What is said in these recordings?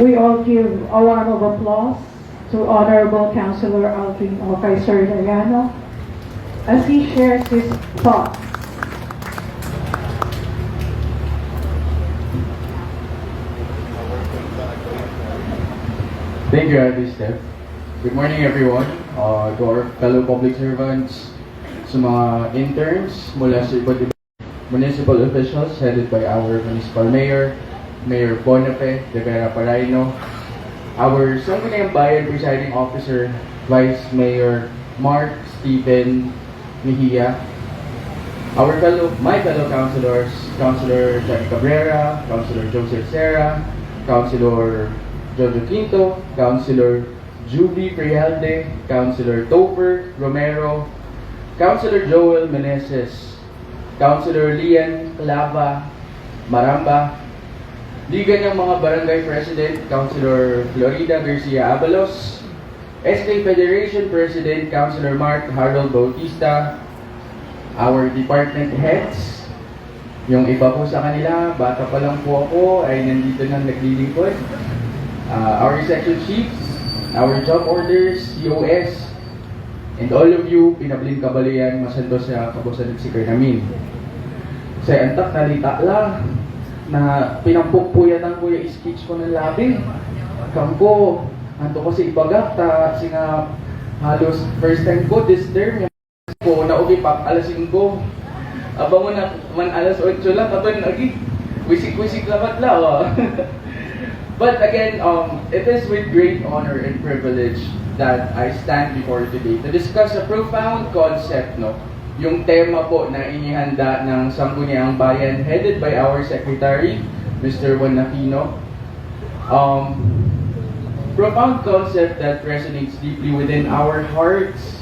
We all give a round of applause to Honorable Councilor Alvin Okay Soriano as he shares his thoughts. Thank you, Ate Steph. Good morning, everyone. Uh, to our fellow public servants, sa mga interns municipal officials headed by our municipal mayor, Mayor Bonafe de Vera Paraino, our Sangguniang Bayan presiding officer, Vice Mayor Mark Stephen Mejia, our fellow, my fellow councilors, Councilor Jack Cabrera, Councilor Joseph Serra, Councilor Jojo Quinto, Councilor Judy Frialde, Councilor Topher Romero, Councilor Joel Meneses, Councilor Lian Clava Maramba, Liga ng mga Barangay President, Councilor Florida Garcia Abalos, SK Federation President, Councilor Mark Harold Bautista, our department heads, yung iba po sa kanila, bata pa lang po ako, ay nandito nang naglilingkod. Uh, our section chiefs, our job orders, COS, and all of you, pinablin kabalian, masando sa kabusan at sikar namin. Sa antak nalita lang, na pinampukpuyatan ko yung speech ko ng labi. Kampo, anto ko si Ibagak, ta, si nga halos first time ko this term, ko na ubi pa alas 5. Aba mo na man alas 8 lang katon lagi. Wisik-wisik lamat la. oh. But again, um, it is with great honor and privilege that I stand before today to discuss a profound concept, no? Yung tema po na inihanda ng Sangguniang Bayan headed by our Secretary, Mr. Juan Aquino. Um, profound concept that resonates deeply within our hearts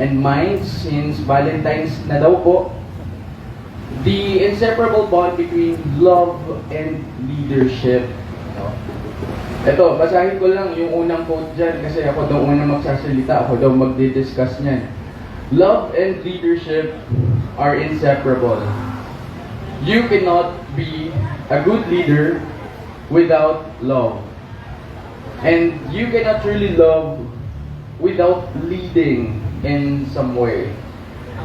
and minds since Valentine's na daw po. The inseparable bond between love and leadership. Ito, basahin ko lang yung unang quote dyan kasi ako daw unang magsasalita, ako daw magdi-discuss niyan. Love and leadership are inseparable. You cannot be a good leader without love. And you cannot truly love without leading in some way.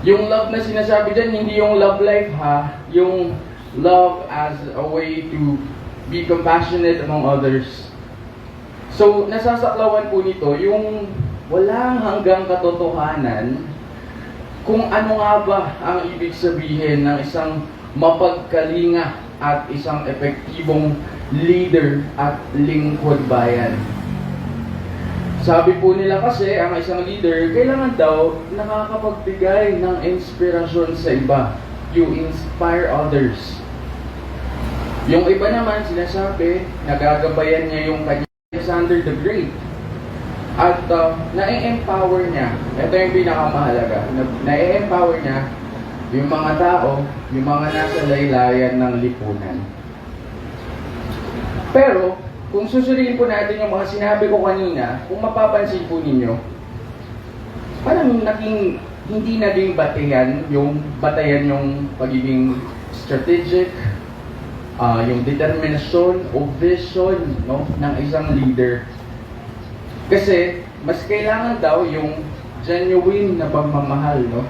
Yung love na sinasabi dyan, hindi yung love life ha, yung love as a way to be compassionate among others. So, nasasaklawan po nito yung walang hanggang katotohanan kung ano nga ba ang ibig sabihin ng isang mapagkalinga at isang epektibong leader at lingkod bayan. Sabi po nila kasi, ang isang leader, kailangan daw nakakapagbigay ng inspirasyon sa iba. You inspire others. Yung iba naman, sinasabi, nagagabayan niya yung kanya Alexander the Great. At uh, na-empower niya, ito yung pinakamahalaga, na- na-empower niya yung mga tao, yung mga nasa laylayan ng lipunan. Pero, kung susuriin po natin yung mga sinabi ko kanina, kung mapapansin po ninyo, parang naging, hindi naging batayan, yung batayan yung pagiging strategic, ah yung determinasyon o vision no, ng isang leader. Kasi, mas kailangan daw yung genuine na pagmamahal, no?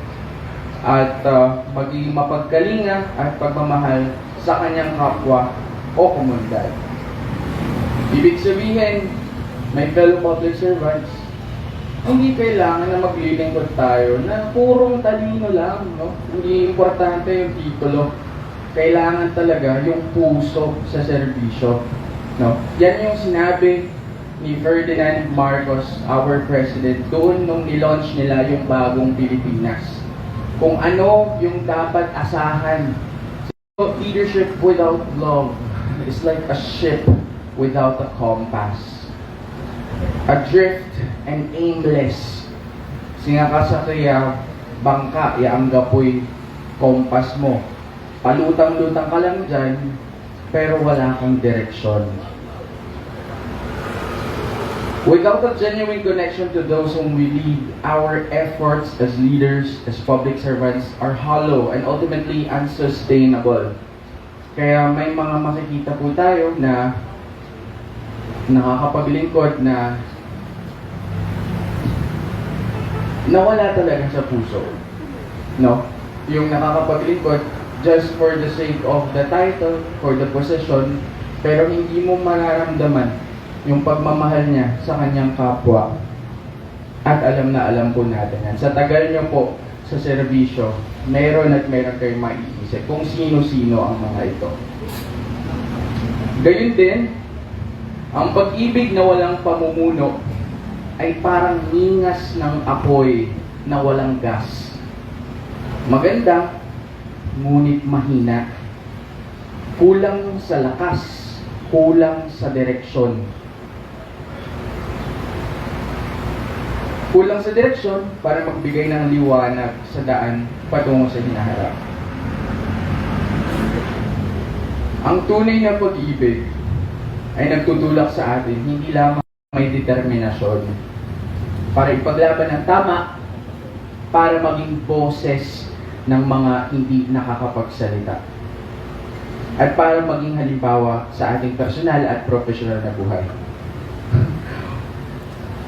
At ah, maging mapagkalinga at pagmamahal sa kanyang kapwa o komunidad. Ibig sabihin, may fellow public servants, hindi kailangan na maglilingkod tayo na purong talino lang, no? Hindi importante yung titulo. Kailangan talaga yung puso sa serbisyo, no? Yan yung sinabi ni Ferdinand Marcos, our president, doon nung nilaunch nila yung bagong Pilipinas. Kung ano yung dapat asahan. So, leadership without love is like a ship without a compass. Adrift and aimless. Singa sa kaya bangka, yaangga po'y kompas mo. Palutang-lutang ka lang dyan, pero wala kang direksyon. Without a genuine connection to those whom we lead, our efforts as leaders, as public servants, are hollow and ultimately unsustainable. Kaya may mga makikita po tayo na nakakapaglingkod na nawala talaga sa puso. No? Yung nakakapaglingkod just for the sake of the title, for the position, pero hindi mo mararamdaman yung pagmamahal niya sa kanyang kapwa. At alam na alam po natin yan. Sa tagal niyo po sa serbisyo, meron at meron kayong maiisip kung sino-sino ang mga ito. Gayun din, ang pag-ibig na walang pamumuno ay parang ningas ng apoy na walang gas. Maganda, ngunit mahina. Kulang sa lakas, kulang sa direksyon. Kulang sa direksyon para magbigay ng liwanag sa daan patungo sa hinaharap. Ang tunay na pag-ibig ay nagtutulak sa atin hindi lamang may determinasyon para ipaglaban ng tama para maging boses ng mga hindi nakakapagsalita at para maging halimbawa sa ating personal at professional na buhay.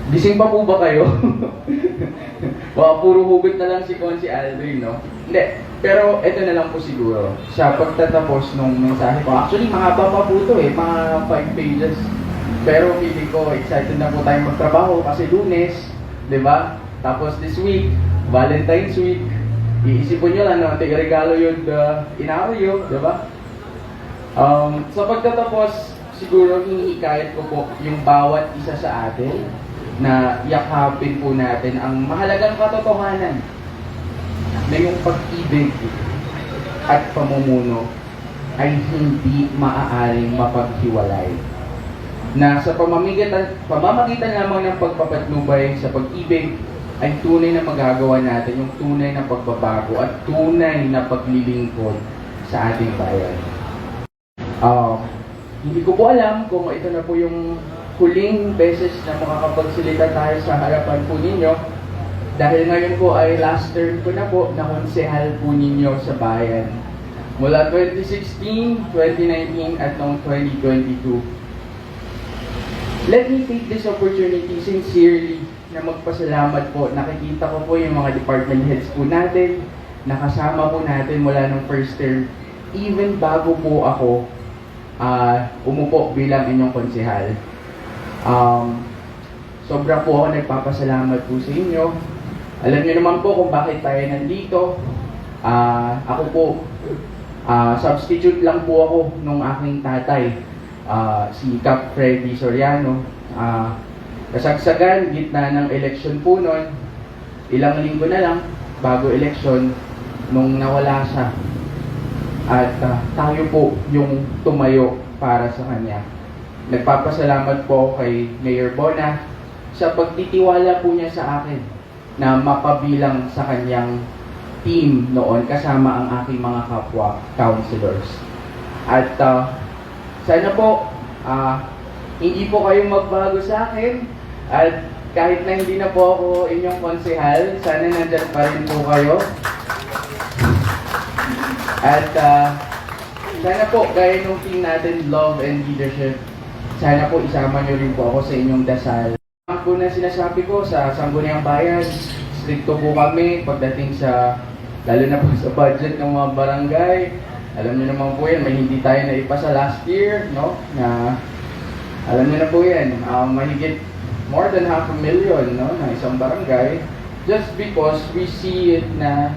Gising pa po ba kayo? Baka puro hugot na lang si Consi Aldrin, no? Hindi. Pero ito na lang po siguro. Sa pagtatapos nung mensahe ko. Actually, mahaba pa po ito eh. Mga 5 pages. Pero feeling ko, excited na po tayo magtrabaho kasi lunes, di ba? Tapos this week, Valentine's week. Iisipon nyo lang, no? Regalo yun uh, inaryo, di ba? Um, sa pagtatapos, siguro hinihikayat ko po yung bawat isa sa atin na yakapin po natin ang mahalagang katotohanan na yung pag-ibig at pamumuno ay hindi maaaring mapaghiwalay. Na sa pamamagitan, pamamagitan lamang ng pagpapatnubay sa pag-ibig ay tunay na magagawa natin yung tunay na pagbabago at tunay na paglilingkod sa ating bayan. Ah, hindi ko po alam kung ito na po yung huling beses na makakapagsalita tayo sa harapan po ninyo. Dahil ngayon po ay last term ko na po na konsehal po ninyo sa bayan. Mula 2016, 2019 at noong 2022. Let me take this opportunity sincerely na magpasalamat po. Nakikita ko po yung mga department heads po natin, nakasama po natin mula nung first term. Even bago po ako ah, umupo bilang inyong konsehal. Um, sobra po ako nagpapasalamat po sa inyo. Alam niyo naman po kung bakit tayo nandito. Ah, ako po, ah, substitute lang po ako nung aking tatay, ah, si Cap Freddy Soriano. Ah, kasagsagan, gitna ng eleksyon po noon, ilang linggo na lang bago eleksyon, nung nawala siya. At ah, tayo po yung tumayo para sa kanya. Nagpapasalamat po kay Mayor Bona sa pagtitiwala po niya sa akin na mapabilang sa kanyang team noon kasama ang aking mga kapwa councilors. At ah, sana po ah, hindi po kayo magbago sa akin at kahit na hindi na po ako inyong konsehal, sana nandyan pa rin po kayo. At ah, sana po, gaya nung team natin, Love and Leadership, sana po isama nyo rin po ako sa inyong dasal. Ang po na sinasabi ko sa Sangguniang Bayan, stricto po kami pagdating sa, lalo na po sa budget ng mga barangay. Alam niyo naman po yan, may hindi tayo na ipasa last year, no? Na, alam niyo na po yan, um, mahigit more than half a million, no? Na isang barangay. Just because we see it na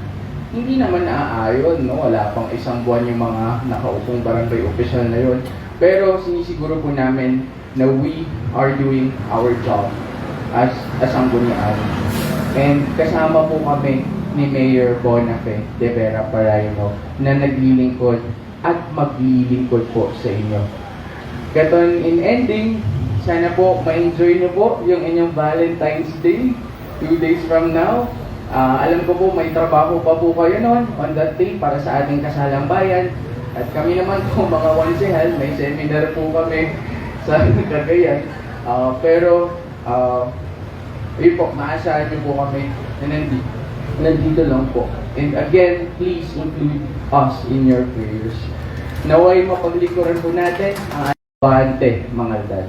hindi naman naaayon, no? Wala pang isang buwan yung mga nakaupong barangay official na yun. Pero sinisiguro po namin na we are doing our job as as sanggunian. And kasama po kami ni Mayor Bonafe de Vera Paraino na naglilingkod at maglilingkod po sa inyo. Katon in ending, sana po ma-enjoy niyo po yung inyong Valentine's Day, two days from now. Ah, alam ko po may trabaho pa po kayo noon on that day para sa ating kasalang bayan. At kami naman po mga konsehal, may seminar po kami sa Cagayan. Ah, pero, ah, yun po, maasahan niyo po kami na nandito, nandito lang po. And again, please include us in your prayers. Naway mapaglikuran po natin ang Bante, mga dad.